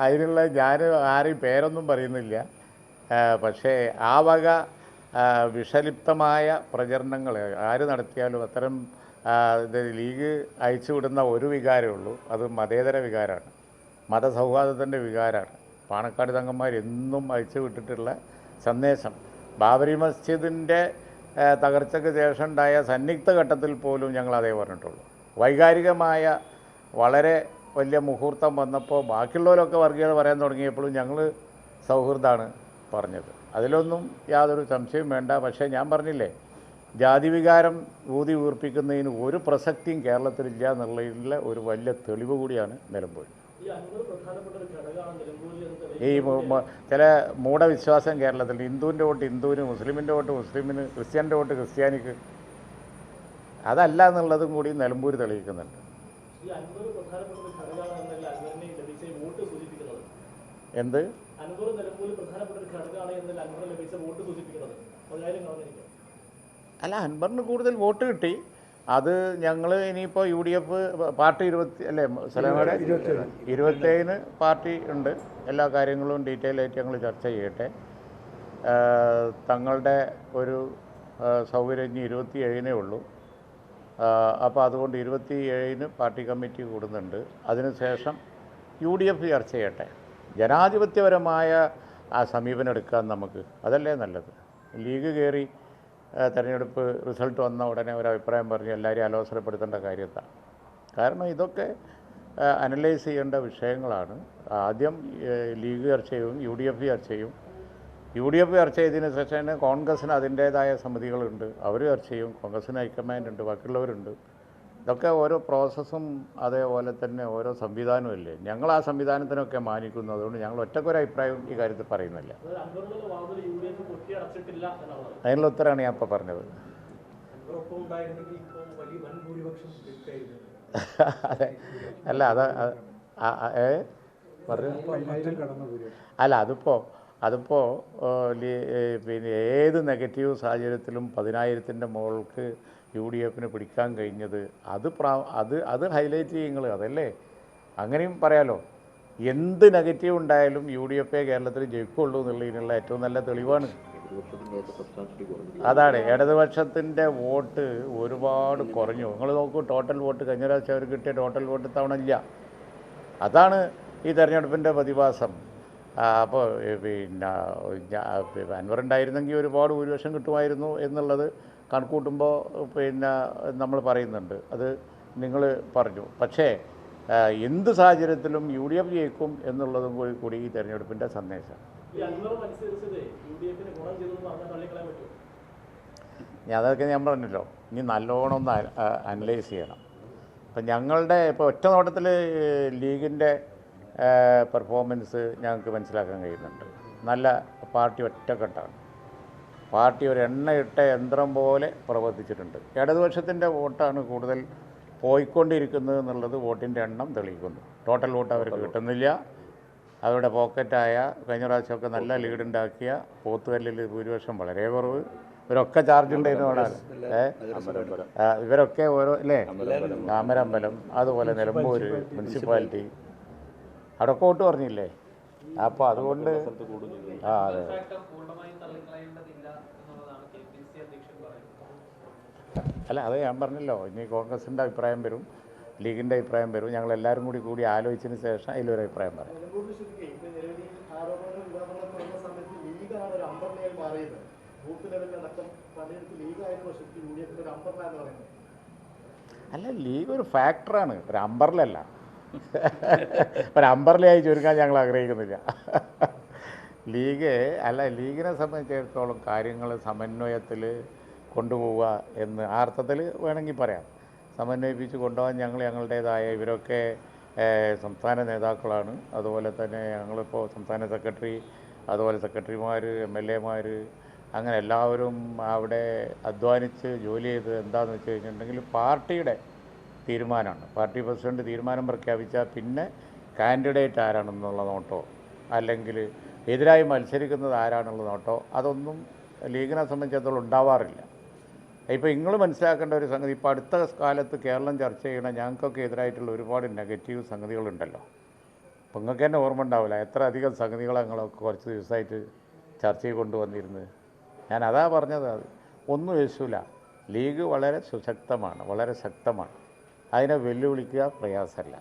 അതിനുള്ള ഞാൻ ആരെയും പേരൊന്നും പറയുന്നില്ല. പക്ഷേ ആ വക വിഷലിപ്തമായ പ്രചരണങ്ങൾ ആര് നടത്തിയാലും അത്തരം ലീഗ് അയച്ചുവിടുന്ന ഒരു വികാരമേ ഉള്ളൂ. അത് മതേതര വികാരമാണ്. മതസൗഹാർദ്ദത്തിന്റെ വികാരമാണ്. പാണക്കാട് തങ്ങന്മാർ എന്നും അയച്ചു വിട്ടിട്ടുള്ള സന്ദേശം. ബാബരി മസ്ജിദിന്റെ തകർച്ചയ്ക്ക് ശേഷം ഉണ്ടായ സന്നിഗ്ധ ഘട്ടത്തിൽ പോലും ഞങ്ങൾ അതേ പറഞ്ഞിട്ടുള്ളൂ. വൈകാരികമായ വളരെ വലിയ മുഹൂർത്തം വന്നപ്പോൾ ബാക്കിയുള്ളവരൊക്കെ വർഗീയത പറയാൻ തുടങ്ങിയപ്പോഴും ഞങ്ങൾ സൗഹൃദമാണ് പറഞ്ഞത്. അതിലൊന്നും യാതൊരു സംശയവും വേണ്ട. പക്ഷേ ഞാൻ പറഞ്ഞില്ലേ ജാതി വികാരം ഊതി ഊർപ്പിക്കുന്നതിന് ഒരു പ്രസക്തിയും കേരളത്തിലില്ല എന്നുള്ളതിലെ ഒരു വലിയ തെളിവ് കൂടിയാണ് നിലമ്പൂർ. ഈ ചില മൂഢവിശ്വാസം കേരളത്തിൽ ഹിന്ദുവിന്റെ വോട്ട് ഹിന്ദുവിന് മുസ്ലിമിന്റെ വോട്ട് മുസ്ലിമിന് ക്രിസ്ത്യാനിന്റെ വോട്ട് ക്രിസ്ത്യാനിക്ക് അതല്ല എന്നുള്ളതും കൂടി നിലമ്പൂർ തെളിയിക്കുന്നുണ്ട്. ഈ പ്രധാനപ്പെട്ട ഘടകമാണ് എന്നല്ല അൻവറിനെ ലഭിച്ച വോട്ട് സൂചിപ്പിക്കുന്നത്. എന്ത്? പ്രധാനപ്പെട്ട ഒരു ഘടകമാണ് എന്നല്ല ലഭിച്ച വോട്ട് സൂചിപ്പിക്കുന്നത്. അതായാലും കാണുന്നിരിക്കും അല്ല അൻവറിന് കൂടുതൽ വോട്ട് കിട്ടി. അത് ഞങ്ങൾ ഇനിയിപ്പോൾ യു ഡി എഫ് പാർട്ടി ഇരുപത്തി അല്ലേ സലമയുടെ? ഇരുപത്തേഴിന് പാർട്ടി ഉണ്ട്. എല്ലാ കാര്യങ്ങളും ഡീറ്റെയിൽ ആയിട്ട് ഞങ്ങൾ ചർച്ച ചെയ്യട്ടെ. തങ്ങളുടെ ഒരു സൗകര്യം ഇനി ഇരുപത്തി ഏഴിനേ ഉള്ളൂ. അപ്പോൾ അതുകൊണ്ട് ഇരുപത്തി ഏഴിന് പാർട്ടി കമ്മിറ്റി കൂടുന്നുണ്ട്. അതിനുശേഷം യു ഡി എഫ് ചർച്ച ചെയ്യട്ടെ. ജനാധിപത്യപരമായ ആ സമീപനം എടുക്കാൻ നമുക്ക് അതല്ലേ നല്ലത്. ലീഗ് കയറി തെരഞ്ഞെടുപ്പ് റിസൾട്ട് വന്ന ഉടനെ ഒരു അഭിപ്രായം പറഞ്ഞ് എല്ലാവരെയും അലോസരപ്പെടുത്തേണ്ട കാര്യത്താണ് കാരണം ഇതൊക്കെ അനലൈസ് ചെയ്യേണ്ട വിഷയങ്ങളാണ്. ആദ്യം ലീഗ് ചർച്ച ചെയ്യും യു ഡി എഫ് ചർച്ച ചെയ്യും. യു ഡി എഫ് ചർച്ച ചെയ്തതിന് ശേഷം കോൺഗ്രസ്സിന് അതിന്റേതായ സമിതികളുണ്ട്. അവർ ചർച്ച ചെയ്യും. കോൺഗ്രസ്സിന് ഹൈക്കമാൻഡ് ഉണ്ട് ബാക്കിയുള്ളവരുണ്ട്. ഇതൊക്കെ ഓരോ പ്രോസസ്സും അതേപോലെ തന്നെ ഓരോ സംവിധാനവും അല്ലേ? ഞങ്ങൾ ആ സംവിധാനത്തിനൊക്കെ മാനിക്കുന്നു. അതുകൊണ്ട് ഞങ്ങൾ ഒറ്റക്കൊരു അഭിപ്രായം ഈ കാര്യത്തിൽ പറയുന്നില്ല. അതിനുള്ള ഉത്തരമാണ് ഞാൻ ഇപ്പോൾ പറഞ്ഞത്. അതെ. അല്ല അത് പറഞ്ഞു. അല്ല അതിപ്പോൾ അതിപ്പോൾ പിന്നെ ഏത് നെഗറ്റീവ് സാഹചര്യത്തിലും പതിനായിരത്തിന്റെ മുകൾക്ക് യു ഡി എഫിന് പിടിക്കാൻ കഴിഞ്ഞത് അത് പ്രാ അത് അത് ഹൈലൈറ്റ് ചെയ്യുങ്ങൾ അതല്ലേ? അങ്ങനെയും പറയാലോ. എന്ത് നെഗറ്റീവ് ഉണ്ടായാലും യു ഡി എഫേ കേരളത്തിൽ ജയിക്കുള്ളൂ എന്നുള്ളതിനുള്ള ഏറ്റവും നല്ല തെളിവാണ്. അതാണ് ഇടതുപക്ഷത്തിന്റെ വോട്ട് ഒരുപാട് കുറഞ്ഞു. നിങ്ങൾ നോക്കൂ ടോട്ടൽ വോട്ട് കഴിഞ്ഞ പ്രാവശ്യം അവർ കിട്ടിയ ടോട്ടൽ വോട്ട് തവണ ഇല്ല. അതാണ് ഈ തെരഞ്ഞെടുപ്പിന്റെ പ്രതിഭാസം. അപ്പോൾ പിന്നെ അൻവറുണ്ടായിരുന്നെങ്കിൽ ഉണ്ടായിരുന്നെങ്കിൽ ഒരുപാട് ഭൂരിപക്ഷം കിട്ടുമായിരുന്നു എന്നുള്ളത് കണക്കൂട്ടുമ്പോൾ പിന്നെ നമ്മൾ പറയുന്നുണ്ട്. അത് നിങ്ങൾ പറഞ്ഞു. പക്ഷേ എന്ത് സാഹചര്യത്തിലും യു ഡി എഫ് ജയിക്കും എന്നുള്ളതും കൂടി കൂടി ഈ തെരഞ്ഞെടുപ്പിന്റെ സന്ദേശം. ഞാൻ അതൊക്കെ ഞാൻ പറഞ്ഞല്ലോ. ഇനി നല്ലോണം ഒന്ന് അനലൈസ് ചെയ്യണം. അപ്പം ഞങ്ങളുടെ ഇപ്പോൾ ഒറ്റ നോട്ടത്തിൽ ലീഗിന്റെ പെർഫോമൻസ് ഞങ്ങൾക്ക് മനസ്സിലാക്കാൻ കഴിയുന്നുണ്ട്. നല്ല പാർട്ടി ഒറ്റക്കെട്ടാണ്. പാർട്ടി ഒരു എണ്ണയിട്ട യന്ത്രം പോലെ പ്രവർത്തിച്ചിട്ടുണ്ട്. ഇടതുപക്ഷത്തിന്റെ വോട്ടാണ് കൂടുതൽ പോയിക്കൊണ്ടിരിക്കുന്നത് എന്നുള്ളത് വോട്ടിന്റെ എണ്ണം തെളിയിക്കുന്നു. ടോട്ടൽ വോട്ട് അവർക്ക് കിട്ടുന്നില്ല. അവരുടെ പോക്കറ്റായ കഴിഞ്ഞ പ്രാവശ്യമൊക്കെ നല്ല ലീഡ് ഉണ്ടാക്കിയ പോത്തുകല്ലിൽ ഭൂരിപക്ഷം വളരെ കുറവ്. ഇവരൊക്കെ ചാർജ് ഉണ്ടായിരുന്നു ഏ? ഇവരൊക്കെ ഓരോ അല്ലേ താമരമ്പലം അതുപോലെ നിലമ്പൂർ മുനിസിപ്പാലിറ്റി അവിടെയൊക്കെ വോട്ട് പറഞ്ഞില്ലേ? അപ്പോൾ അതുകൊണ്ട് ആ അതെ. അല്ല അത് ഞാൻ പറഞ്ഞല്ലോ. ഇനി കോൺഗ്രസിന്റെ അഭിപ്രായം വരും ലീഗിന്റെ അഭിപ്രായം വരും. ഞങ്ങൾ എല്ലാവരും കൂടി കൂടി ആലോചിച്ചതിന് ശേഷം അതിലൊരു അഭിപ്രായം പറയാം. അല്ല ലീഗ് ഒരു ഫാക്ടറാണ്. ഒരു അമ്പറിലല്ല. ഒരു അമ്പർലിയായി ചുരുക്കാൻ ഞങ്ങൾ ആഗ്രഹിക്കുന്നില്ല. ലീഗ് അല്ല ലീഗിനെ സംബന്ധിച്ചിടത്തോളം കാര്യങ്ങൾ സമന്വയത്തിൽ കൊണ്ടുപോവുക എന്ന് ആ അർത്ഥത്തിൽ വേണമെങ്കിൽ പറയാം. സമന്വയിപ്പിച്ച് കൊണ്ടുപോകാൻ ഞങ്ങൾ ഞങ്ങളുടേതായ ഇവരൊക്കെ സംസ്ഥാന നേതാക്കളാണ്. അതുപോലെ തന്നെ ഞങ്ങളിപ്പോൾ സംസ്ഥാന സെക്രട്ടറി അതുപോലെ സെക്രട്ടറിമാർ എം എൽ എമാർ അങ്ങനെ എല്ലാവരും അവിടെ അധ്വാനിച്ച് ജോലി ചെയ്ത് എന്താണെന്ന് വെച്ച് കഴിഞ്ഞിട്ടുണ്ടെങ്കിൽ പാർട്ടിയുടെ തീരുമാനമാണ്. പാർട്ടി പ്രസിഡന്റ് തീരുമാനം പ്രഖ്യാപിച്ചാൽ പിന്നെ കാൻഡിഡേറ്റ് ആരാണെന്നുള്ള നോട്ടോ അല്ലെങ്കിൽ എതിരായി മത്സരിക്കുന്നത് ആരാണെന്നുള്ള നോട്ടോ അതൊന്നും ലീഗിനെ സംബന്ധിച്ചിടത്തോളം ഉണ്ടാവാറില്ല. ഇപ്പോൾ നിങ്ങൾ മനസ്സിലാക്കേണ്ട ഒരു സംഗതി ഇപ്പോൾ അടുത്ത കാലത്ത് കേരളം ചർച്ച ചെയ്യണ ഞങ്ങൾക്കൊക്കെ എതിരായിട്ടുള്ള ഒരുപാട് നെഗറ്റീവ് സംഗതികളുണ്ടല്ലോ. അപ്പം നിങ്ങൾക്ക് തന്നെ ഓർമ്മ ഉണ്ടാവില്ല എത്ര അധികം സംഗതികൾ ഞങ്ങളൊക്കെ കുറച്ച് ദിവസമായിട്ട് ചർച്ചയിൽ കൊണ്ടുവന്നിരുന്നത്. ഞാൻ അതാ പറഞ്ഞത് അത് ഒന്നും യേശുല ലീഗ് വളരെ സുശക്തമാണ് വളരെ ശക്തമാണ്. അതിനെ വെല്ലുവിളിക്കുക പ്രയാസമല്ല.